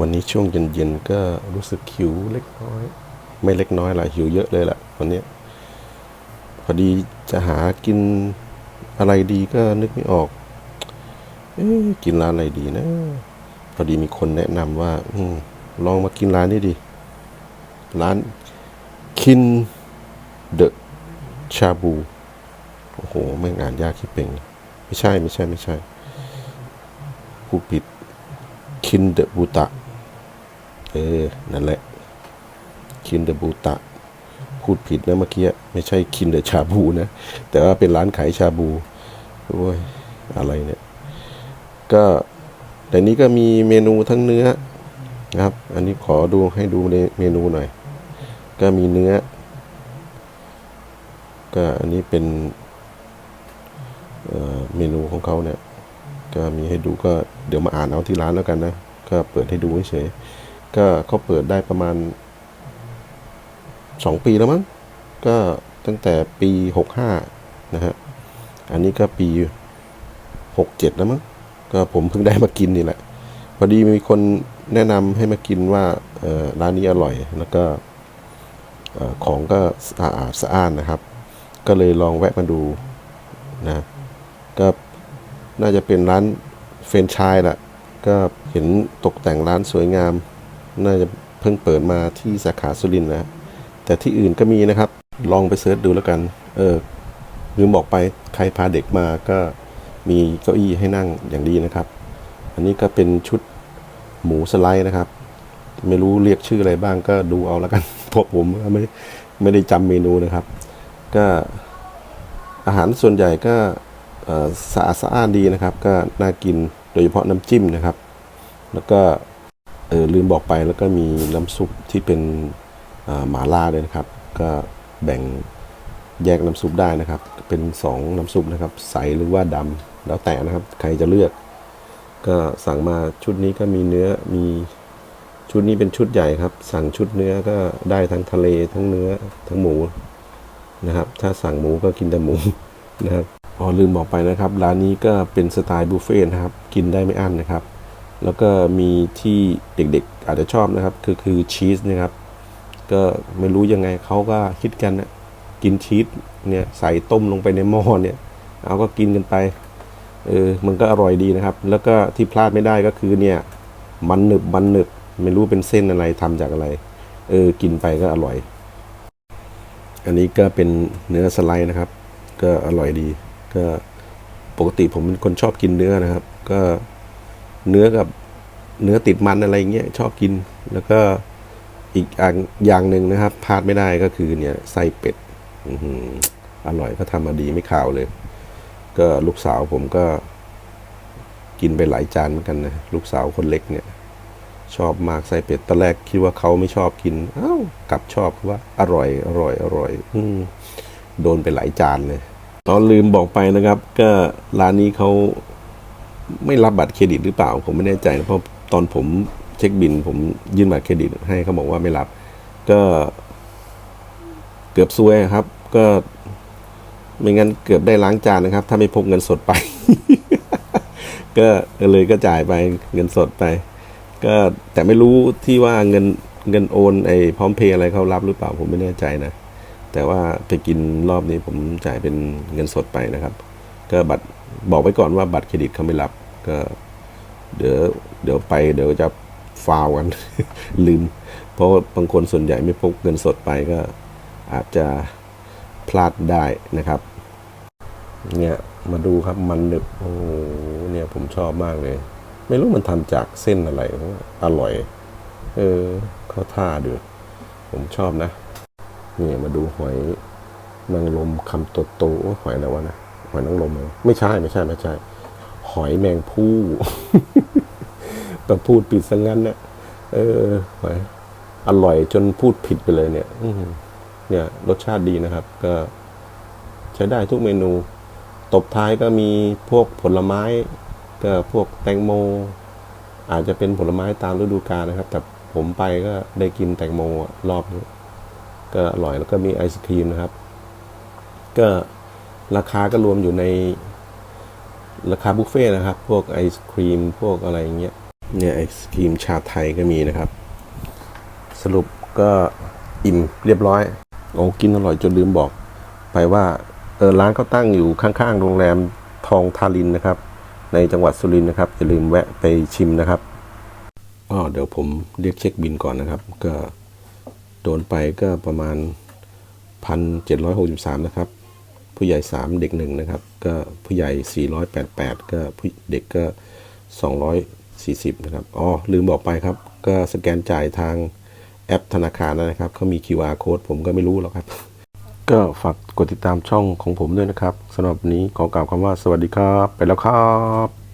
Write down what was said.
วันนี้ช่วงเย็นๆก็รู้สึกหิวเล็กน้อย ไม่เล็กน้อยละหิวเยอะเลยละวันนี้พอดีจะหากินอะไรดีก็นึกไม่ออก เอ๊กินร้านอะไรดีนะ พอดีมีคนแนะนำว่าอลองมากินร้านนี้ดิร้านคินเดอะชาบู โอ้โห ไม่งานยากคิดเป็นไม่ใช่ไม่ใช่ไม่ใช่ผู้ผิดคินเดอะบูตะ ออ นั่นแหละ คินเดบูตะ พูดผิดนะเมื่อกี้ ไม่ใช่คินเดชาบูนะ แต่ว่าเป็นร้านขายชาบูโอ้ยอะไรเนี่ย ก็แต่นี้ก็มีเมนูทั้งเนื้อนะครับ อันนี้ขอดูให้ดูในเมนูหน่อย ก็มีเนื้อ ก็อันนี้เป็นเเมนูของเขาเนี่ย ก็มีให้ดูก็เดี๋ยวมาอ่านเอาที่ร้านแล้วกันนะ ก็เปิดให้ดูเฉยๆ ก็เขาเปิดได้ประมาณสองปีแล้วมั้งก็ตั้งแต่ปีหกห้านะฮะ อันนี้ก็ปีหกเจ็ดแล้วมั้งก็ผมเพิ่งได้มากินนี่แหละ พอดีมีคนแนะนำให้มากินว่าร้านนี้อร่อย แล้วก็ของก็สะอาดสะอ้านนะครับ ก็เลยลองแวะมาดูนะก็น่าจะเป็นร้านเฟรนไชส์แหละก็เห็นตกแต่งร้านสวยงาม น่าจะเพิ่งเปิดมาที่สาขาสุรินทร์นะแต่ที่อื่นก็มีนะครับ ลองไปเสิร์ชดูแล้วกัน เออลืมบอกไปใครพาเด็กมาก็มีเก้าอี้ให้นั่งอย่างดีนะครับ อันนี้ก็เป็นชุดหมูสไลด์นะครับ ไม่รู้เรียกชื่ออะไรบ้างก็ดูเอาแล้วกันเพราะผมไม่ไม่ได้จำเมนูนะครับ ก็อาหารส่วนใหญ่ก็สะอาดสะอานดีนะครับ ก็น่ากินโดยเฉพาะน้ำจิ้มนะครับ แล้วก็ ออลืมบอกไปแล้วก็มีน้ำซุปที่เป็นหมาล่าด้วยนะครับ ก็แบ่งแยกน้ำซุปได้นะครับ เป็นสองน้ำซุปนะครับ ใสหรือว่าดำแล้วแต่นะครับ ใครจะเลือก ก็สั่งมาชุดนี้ก็มีเนื้อมีชุดนี้เป็นชุดใหญ่ครับ สั่งชุดเนื้อก็ได้ทั้งทะเลทั้งเนื้อทั้งหมูนะครับ ถ้าสั่งหมูก็กินแต่หมูนะครับอ๋อลืมบอกไปนะครับ ร้านนี้ก็เป็นสไตล์บุฟเฟ่ต์นะครับ กินได้ไม่อั้นนะครับ แล้วก็มีที่เด็กๆอาจจะชอบนะครับ คือคือชีสนะครับ ก็ไม่รู้ยังไงเขาก็คิดกันนะกินชีสเนี่ยใส่ต้มลงไปในหม้อเนี่ยเอาก็กินกันไปเออมันก็อร่อยดีนะครับ แล้วก็ที่พลาดไม่ได้ก็คือเนี่ยมันหนึบมันหนึบไม่รู้เป็นเส้นอะไรทำจากอะไร เออกินไปก็อร่อย อันนี้ก็เป็นเนื้อสไลด์นะครับ ก็อร่อยดี ก็ปกติผมเป็นคนชอบกินเนื้อนะครับ ก็ เนื้อกับเนื้อติดมันอะไรเงี้ยชอบกิน แล้วก็อีกอย่างหนึ่งนะครับพลาดไม่ได้ก็คือเนี่ยไส้เป็ดอร่อยเขาทำมาดีไม่ขาวเลย ก็ลูกสาวผมก็กินไปหลายจานเหมือนกันนะลูกสาวคนเล็กเนี่ย ชอบมากไส้เป็ดตอนแรกคิดว่าเขาไม่ชอบกินอ้าวกลับชอบคือว่า อร่อย อร่อย อร่อย อืโดนไปหลายจานเลยตอนลืมบอกไปนะครับ ก็ร้านนี้เขา ไม่รับบัตรเครดิตหรือเปล่า ผมไม่แน่ใจนะเพราะตอนผมเช็คบิน ผมยื่นบัตรเครดิตให้เขาบอกว่าไม่รับ ก็เกือบซวยครับ ก็ไม่งั้นเกือบได้ล้างจานนะครับ ถ้าไม่พกเงินสดไป ก็เลยก็จ่ายไปเงินสดไป ก็แต่ไม่รู้ที่ว่าเงินเงินโอนไอ้พร้อมเพย์อะไรเขารับหรือเปล่าผมไม่แน่ใจนะแต่ว่าไปกินรอบนี้ผมจ่ายเป็นเงินสดไปนะครับ ก็บัตร บอกไว้ก่อนว่าบัตรเครดิตเขาไม่รับ ก็เดี๋ยวเดี๋ยวไปเดี๋ยวจะฟาวกัน ลืม เพราะบางคนส่วนใหญ่ไม่พกเงินสดไปก็อาจจะพลาดได้นะครับ เนี่ยมาดูครับมันหนึบโอ้โหเนี่ยผมชอบมากเลย ไม่รู้มันทำจากเส้นอะไรอร่อย เออเข้าท่าดูผมชอบนะ เนี่ยมาดูหอยนางรมคำโตโตๆหอยอะไรวะนะ หอยนางรมเหรอไม่ใช่ไม่ใช่ไม่ใช่ หอยแมงผู้แต่พูดผิดซะงั้นเนี่ยเออหอยอร่อยจนพูดผิดไปเลยเนี่ยเนี่ย รสชาติดีนะครับ ก็ใช้ได้ทุกเมนู ตบท้ายก็มีพวกผลไม้ ก็พวกแตงโม อาจจะเป็นผลไม้ตามฤดูกาลนะครับ แต่ผมไปก็ได้กินแตงโมรอบนี้ก็อร่อยแล้วก็มีไอศครีมนะครับ ก็ ราคาก็รวมอยู่ในราคาบุฟเฟ่ต์นะครับ พวกไอศครีม พวกอะไรอย่างเงี้ย เนี่ยไอศครีมชาไทยก็มีนะครับ สรุปก็อิ่มเรียบร้อย โอ้กินอร่อยจนลืมบอก ไปว่าเออร้านเขาตั้งอยู่ข้างๆ โรงแรมทองทารินนะครับ ในจังหวัดสุรินทร์นะครับอย่าลืมแวะไปชิมนะครับอ๋อเดี๋ยวผมเรียกเช็คบินก่อนนะครับ ก็โดนไปก็ประมาณพันเจ็ดร้อยหกสิบสามนะครับ ผู้ใหญ่สามเด็กหนึ่งนะครับ ก็ผู้ใหญ่สี่ร้อยแปดแปดก็ผู้เด็กก็สองร้อยสี่สิบนะครับ อ๋อ ลืมบอกไปครับ ก็สแกนจ่ายทางแอปธนาคารนะครับเขามี QR code ผมก็ไม่รู้หรอกครับ ก็ฝากกดติดตามช่องของผมด้วยนะครับสำหรับนี้ขอกล่าวคำว่าสวัสดีครับ ไปแล้วครับ